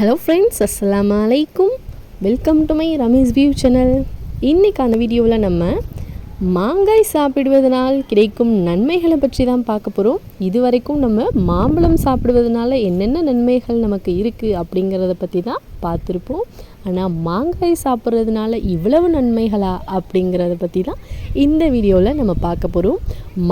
Hello friends அஸ்லாம் அலைக்கும் welcome to my Ramesh view channel இன்றைக்கான வீடியோவில் நம்ம மாங்காய் சாப்பிடுவதனால் கிடைக்கும் நன்மைகளை பற்றி தான் பார்க்க போகிறோம் இது வரைக்கும் நம்ம மாம்பழம் சாப்பிடுவதனால என்னென்ன நன்மைகள் நமக்கு இருக்குது அப்படிங்கிறத பற்றி தான் பார்த்துருப்போம். ஆனால் மாங்காய் சாப்பிட்றதுனால இவ்வளவு நன்மைகளா அப்படிங்கிறத பற்றி தான் இந்த வீடியோவில் நம்ம பார்க்க போகிறோம்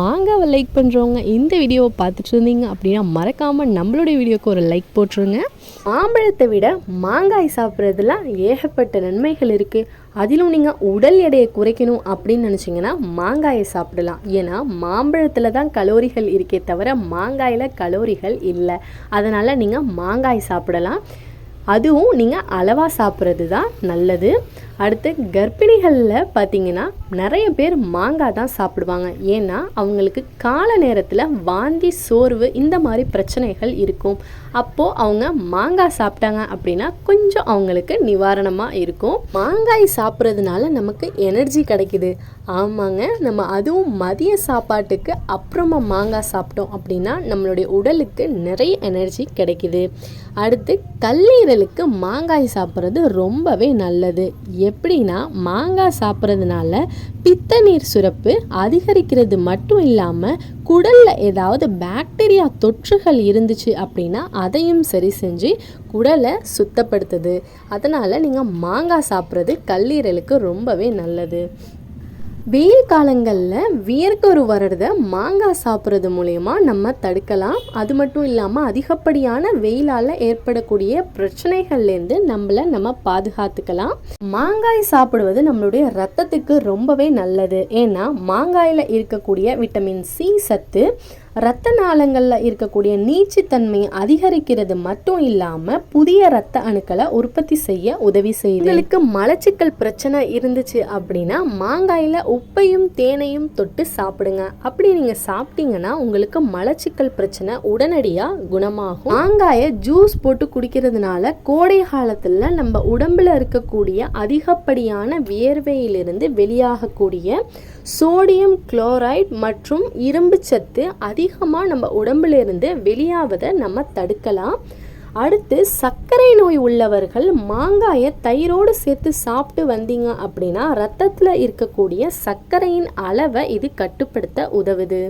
மாங்காவை லைக் பண்ணுறவங்க இந்த வீடியோவை பார்த்துட்டு இருந்தீங்க அப்படின்னா மறக்காமல் நம்மளுடைய வீடியோக்கு ஒரு லைக் போட்டுருங்க. மாம்பழத்தை விட மாங்காய் சாப்பிட்றதுல ஏகப்பட்ட நன்மைகள் இருக்குது அதிலும் நீங்கள் உடல் எடையை குறைக்கணும் அப்படின்னு நினச்சிங்கன்னா மாங்காயை சாப்பிடலாம். ஏன்னா மாம்பழத்தில் தான் கலோரிகள் இருக்கே தவிர மாங்காயில் கலோரிகள் இல்லை. அதனால் நீங்கள் மாங்காய் சாப்பிடலாம். அதுவும் நீங்கள் அளவாக சாப்பிட்றது தான் நல்லது. அடுத்து கர்ப்பிணிகளில் பார்த்தீங்கன்னா நிறைய பேர் மாங்காய் தான் சாப்பிடுவாங்க. ஏன்னா அவங்களுக்கு கால நேரத்தில் வாந்தி சோர்வு இந்த மாதிரி பிரச்சனைகள் இருக்கும். அப்போது அவங்க மாங்காய் சாப்பிட்டாங்க அப்படின்னா கொஞ்சம் அவங்களுக்கு நிவாரணமாக இருக்கும். மாங்காய் சாப்பிட்றதுனால நமக்கு எனர்ஜி கிடைக்குது. ஆமாங்க நம்ம அதுவும் மதிய சாப்பாட்டுக்கு அப்புறமா மாங்காய் சாப்பிட்டோம் அப்படின்னா நம்மளுடைய உடலுக்கு நிறைய எனர்ஜி கிடைக்குது. அடுத்து கல்லீரலுக்கு மாங்காய் சாப்பிட்றது ரொம்பவே நல்லது. எப்படின்னா மாங்காய் சாப்பிட்றதுனால பித்த நீர் சுரப்பு அதிகரிக்கிறது மட்டும் இல்லாமல் குடலில் ஏதாவது பாக்டீரியா தொற்றுகள் இருந்துச்சு அப்படின்னா அதையும் சரி செஞ்சு குடலை சுத்தப்படுத்துது. அதனால் நீங்கள் மாங்காய் சாப்பிட்றது கல்லீரலுக்கு ரொம்பவே நல்லது. வெயில் காலங்களில் வியர்க்கரு வர்றத மாங்காய் சாப்பிட்றது மூலயமா நம்ம தடுக்கலாம். அது மட்டும் இல்லாமல் அதிகப்படியான வெயிலால் ஏற்படக்கூடிய பிரச்சனைகள்லேருந்து நம்மளை நம்ம பாதுகாத்துக்கலாம். மாங்காய் சாப்பிடுவது நம்மளுடைய ரத்தத்துக்கு ரொம்பவே நல்லது. ஏன்னா மாங்காயில் இருக்கக்கூடிய விட்டமின் சி சத்து இரத்த நாளங்களில் இருக்கக்கூடிய நீச்சுத்தன்மையை அதிகரிக்கிறது மட்டும் இல்லாமல் புதிய இரத்த அணுக்களை உற்பத்தி செய்ய உதவி செய்யுது. உங்களுக்கு மலச்சிக்கல் பிரச்சனை இருந்துச்சு அப்படின்னா மாங்காயில் உப்பையும் தேனையும் தொட்டு சாப்பிடுங்க. அப்படி நீங்கள் சாப்பிட்டீங்கன்னா உங்களுக்கு மலச்சிக்கல் பிரச்சனை உடனடியாக குணமாகும். மாங்காயை ஜூஸ் போட்டு குடிக்கிறதுனால கோடை காலத்தில் நம்ம உடம்புல இருக்கக்கூடிய அதிகப்படியான வியர்வையிலிருந்து வெளியாகக்கூடிய சோடியம் குளோரைட் மற்றும் இரும்பு சத்து அதிகமாக நம்ம உடம்புல இருந்து வெளியாவதை நம்ம தடுக்கலாம். அடுத்து சர்க்கரை நோய் உள்ளவர்கள் மாங்காயை தயிரோடு சேர்த்து சாப்பிட்டு வந்தீங்க அப்படின்னா ரத்தத்தில் இருக்கக்கூடிய சர்க்கரையின் அளவை இது கட்டுப்படுத்த உதவுது.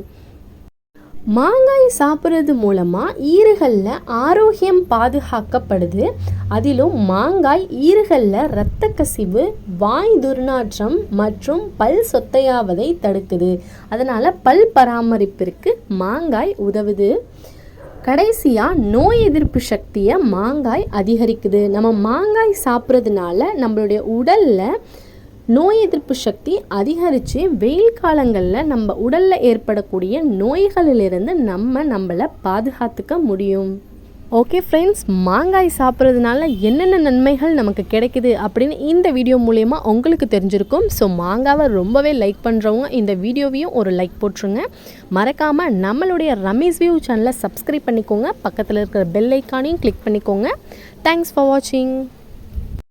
மாங்காய் சாப்பிட்றது மூலமாக ஈறுகளில் ஆரோக்கியம் பாதுகாக்கப்படுது. அதிலும் மாங்காய் ஈறுகளில் இரத்த கசிவு வாய் துர்நாற்றம் மற்றும் பல் சொத்தையாவதை தடுக்குது. அதனால் பல் பராமரிப்பிற்கு மாங்காய் உதவுது. கடைசியாக நோய் எதிர்ப்பு சக்தியை மாங்காய் அதிகரிக்குது. நம்ம மாங்காய் சாப்பிட்றதுனால நம்மளுடைய உடலில் நோய் எதிர்ப்பு சக்தி அதிகரித்து வெயில் காலங்களில் நம்ம உடலில் ஏற்படக்கூடிய நோய்களிலிருந்து நம்ம நம்மளை பாதுகாத்துக்க முடியும். ஓகே ஃப்ரெண்ட்ஸ் மாங்காய் சாப்பிட்றதுனால என்னென்ன நன்மைகள் நமக்கு கிடைக்குது அப்படின்னு இந்த வீடியோ மூலயமா உங்களுக்கு தெரிஞ்சிருக்கும். ஸோ மாங்காவை ரொம்பவே லைக் பண்ணுறவங்க இந்த வீடியோவையும் ஒரு லைக் போட்டுருங்க. மறக்காமல் நம்மளுடைய ரமேஷ் வியூ சேனலை சப்ஸ்கிரைப் பண்ணிக்கோங்க. பக்கத்தில் இருக்கிற பெல் ஐக்கானையும் கிளிக் பண்ணிக்கோங்க. தேங்க்ஸ் ஃபார் வாட்சிங்